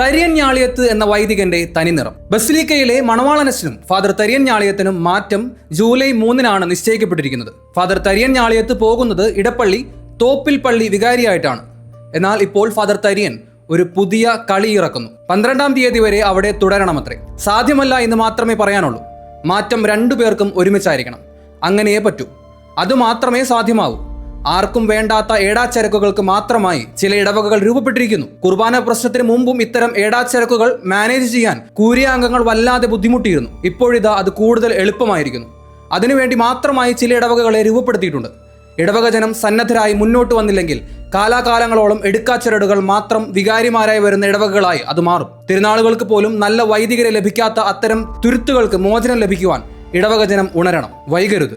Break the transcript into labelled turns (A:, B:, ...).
A: തരിയൻ ഞാളിയത്ത് എന്ന വൈദികന്റെ തനിനിറം ബസിലിക്കയിലെ മണവാളനസിനും ഫാദർ തരിയൻ ഞാളിയത്തിനും മാറ്റം ജൂലൈ മൂന്നിനാണ് നിശ്ചയിക്കപ്പെട്ടിരിക്കുന്നത്. ഫാദർ തരിയൻ ഞാളിയത്ത് പോകുന്നത് ഇടപ്പള്ളി തോപ്പിൽ പള്ളി വികാരിയായിട്ടാണ്. എന്നാൽ ഇപ്പോൾ ഫാദർ തരിയൻ ഒരു പുതിയ കളി ഇറക്കുന്നു. പന്ത്രണ്ടാം തീയതി വരെ അവിടെ തുടരണമത്രേ. സാധ്യമല്ല എന്ന് മാത്രമേ പറയാനുള്ളൂ. മാറ്റം രണ്ടു പേർക്കും ഒരുമിച്ചായിരിക്കണം. അങ്ങനെയേ പറ്റൂ. അത് മാത്രമേ സാധ്യമാവൂ. ആർക്കും വേണ്ടാത്ത ഏടാച്ചരക്കുകൾക്ക് മാത്രമായി ചില ഇടവകകൾ രൂപപ്പെട്ടിരിക്കുന്നു. കുർബാന പ്രശ്നത്തിന് മുമ്പും ഇത്തരം ഏടാച്ചരക്കുകൾ മാനേജ് ചെയ്യാൻ കൂരിയ അംഗങ്ങൾ വല്ലാതെ ബുദ്ധിമുട്ടിയിരുന്നു. ഇപ്പോഴിതാ അത് കൂടുതൽ എളുപ്പമായിരിക്കുന്നു. അതിനുവേണ്ടി മാത്രമായി ചില ഇടവകകളെ രൂപപ്പെടുത്തിയിട്ടുണ്ട്. ഇടവക ജനം സന്നദ്ധരായി മുന്നോട്ട് വന്നില്ലെങ്കിൽ കാലാകാലങ്ങളോളം എടുക്കാച്ചരടുകൾ മാത്രം വികാരിമാരായി വരുന്ന ഇടവകകളായി അത് മാറും. തിരുനാളുകൾക്ക് പോലും നല്ല വൈദികരെ ലഭിക്കാത്ത അത്തരം തുരുത്തുകൾക്ക് മോചനം ലഭിക്കുവാൻ ഇടവക ജനം ഉണരണം. വൈകരുത്.